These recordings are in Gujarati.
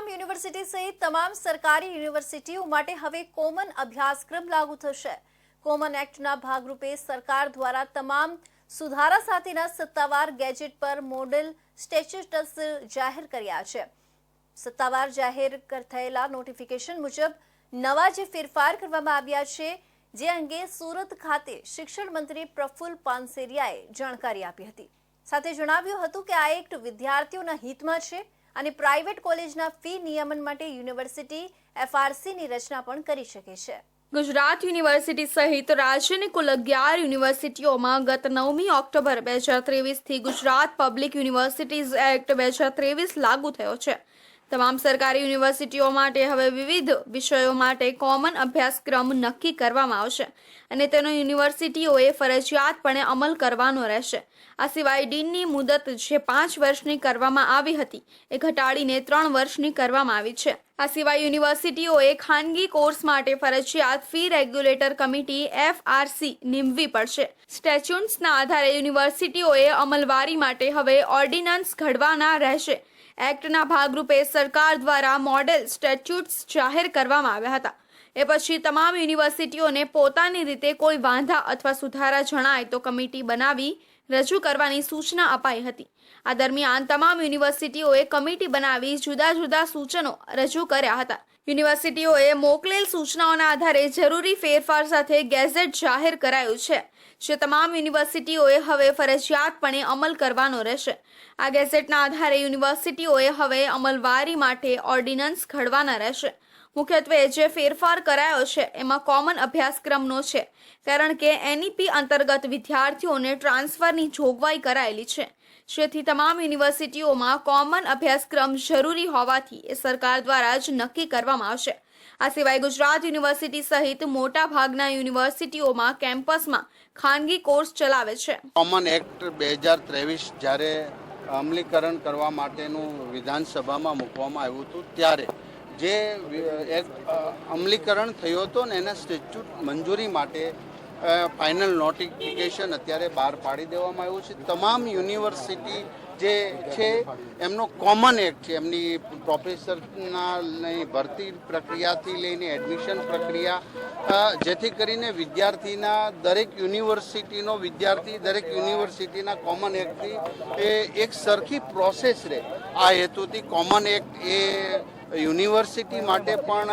તમામ યુનિવર્સિટી સહિત તમામ સરકારી યુનિવર્સિટીઓ માટે હવે કોમન અભ્યાસક્રમ લાગુ થશે. કોમન એક્ટના ભાગરૂપે સરકાર દ્વારા તમામ સુધારા સાથેના સત્તાવાર ગેજેટ પર મોડેલ સ્ટેચ્યુટસ જાહેર કર્યા છે. સત્તાવાર જાહેર થયેલા નોટિફિકેશન મુજબ નવા જે ફેરફાર કરવામાં આવ્યા છે, જે અંગે સુરત ખાતે શિક્ષણ મંત્રી પ્રફુલ્લ પાનસેરિયાએ જાણકારી આપી હતી. સાથે જણાવ્યું હતું કે આ એક્ટ વિદ્યાર્થીઓના હિતમાં છે. અને પ્રાઇવેટ કોલેજના ફી નિયમન માટે યુનિવર્સિટી એફઆરસીની રચના પણ કરી શકે છે. ગુજરાત યુનિવર્સિટી સહિત રાજ્યની કુલ અગિયાર યુનિવર્સિટીઓમાં ગત નવમી ઓક્ટોબર બે હજાર ત્રેવીસથી ગુજરાત પબ્લિક યુનિવર્સિટીઝ એક્ટ બે હજાર ત્રેવીસ લાગુ થયો છે. તમામ સરકારી યુનિવર્સિટીઓ માટે હવે વિવિધ વિષયો માટે કોમન અભ્યાસક્રમ નક્કી કરવામાં આવશે અને તેનો યુનિવર્સિટીઓએ ફરજિયાતપણે અમલ કરવાનો રહેશે. આ સિવાય ડીનની મુદત જે પાંચ વર્ષની કરવામાં આવી હતી, એ ઘટાડીને ત્રણ વર્ષની કરવામાં આવી છે. આ સિવાય યુનિવર્સિટીઓએ ખાનગી કોર્સ માટે ફરજિયાત ફી રેગ્યુલેટર કમિટી એફઆરસી નીમવી પડશે. સ્ટેચ્યુન્સના આધારે યુનિવર્સિટીઓએ અમલવારી માટે હવે ઓર્ડિનન્સ ઘડવાના રહેશે. એક્ટના ભાગરૂપે સરકાર દ્વારા મોડેલ સ્ટેચ્યુટ્સ જાહેર કરવામાં આવ્યા હતા. એ પછી તમામ યુનિવર્સિટીઓને પોતાની રીતે કોઈ વાંધા અથવા સુધારા જણાય તો કમિટી બનાવી રજૂ કરવાની સૂચના અપાઈ હતી. આ દરમિયાન તમામ યુનિવર્સિટીઓએ કમિટી બનાવી જુદા જુદા સૂચનો રજૂ કર્યા હતા. યુનિવર્સિટીઓએ મોકલેલ સૂચનાઓના આધારે જરૂરી ફેરફાર સાથે ગેઝેટ જાહેર કરાયું છે. જે તમામ યુનિવર્સિટીઓએ હવે ફરજિયાતપણે અમલ કરવાનો રહેશે. આ ગેઝેટના આધારે યુનિવર્સિટીઓએ હવે અમલવારી માટે ઓર્ડિનન્સ ઘડવાના રહેશે. મુખ્યત્વે જે ફેરફાર કરાયો છે, એમાં કોમન અભ્યાસક્રમનો છે, કારણ કે એનઈપી અંતર્ગત વિદ્યાર્થીઓને ટ્રાન્સફરની જોગવાઈ કરાયેલી છે. જેથી તમામ યુનિવર્સિટીઓમાં કોમન અભ્યાસક્રમ જરૂરી હોવાથી એ સરકાર દ્વારા જ નક્કી કરવામાં આવશે. આ સિવાય ગુજરાત યુનિવર્સિટી સહિત મોટા ભાગના યુનિવર્સિટીઓમાં કેમ્પસમાં ખાનગી કોર્સ ચલાવે છે. કોમન એક્ટ બે હજાર ત્રેવીસ જ્યારે અમલીકરણ કરવા માટેનું વિધાનસભામાં મૂકવામાં આવ્યું હતું, ત્યારે જે અમલીકરણ થયો હતો ને એના સ્ટેચ્યુટ મંજૂરી માટે ફાઇનલ નોટિફિકેશન અત્યારે બહાર પાડી દેવામાં આવ્યું છે. તમામ યુનિવર્સિટી જે છે, એમનો કોમન એક્ટ છે. એમની પ્રોફેસરના ભરતી પ્રક્રિયાથી લઈને એડમિશન પ્રક્રિયા જેથી કરીને વિદ્યાર્થીના દરેક યુનિવર્સિટીનો વિદ્યાર્થી, દરેક યુનિવર્સિટીના કોમન એક્ટથી એ એક સરખી પ્રોસેસ રહે. આ હેતુથી કોમન એક્ટ એ યુનિવર્સિટી માટે પણ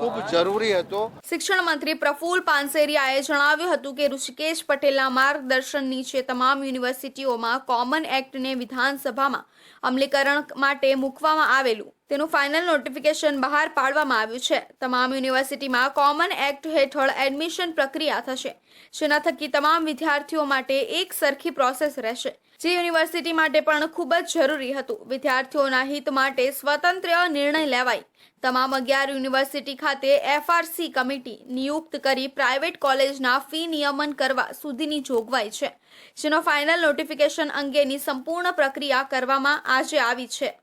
ખૂબ જરૂરી હતો. શિક્ષણ મંત્રી પ્રફુલ પાનસેરિયાએ જણાવ્યું હતું કે ઋષિકેશ પટેલના માર્ગદર્શન નીચે તમામ યુનિવર્સિટીઓમાં કોમન એક્ટને વિધાનસભામાં અમલીકરણ માટે મૂકવામાં આવેલું. તેનું ફાઇનલ નોટિફિકેશન બહાર પાડવામાં આવ્યું છે. તમામ યુનિવર્સિટીમાં કોમન એક્ટ હેઠળ એડમિશન પ્રક્રિયા થશે. જેના થકી તમામ વિદ્યાર્થીઓ માટે એક સરખી પ્રોસેસ રહેશે. જે યુનિવર્સિટી માટે પણ ખૂબ જ જરૂરી હતું. વિદ્યાર્થીઓના હિત માટે સ્વતંત્ર નિર્ણય લેવાય. તમામ અગિયાર યુનિવર્સિટી ખાતે એફઆરસી કમિટી નિયુક્ત કરી પ્રાઇવેટ કોલેજના ફી નિયમન કરવા સુધીની જોગવાઈ છે. જેનો ફાઇનલ નોટિફિકેશન અંગેની સંપૂર્ણ પ્રક્રિયા કરવામાં આજે આવી છે.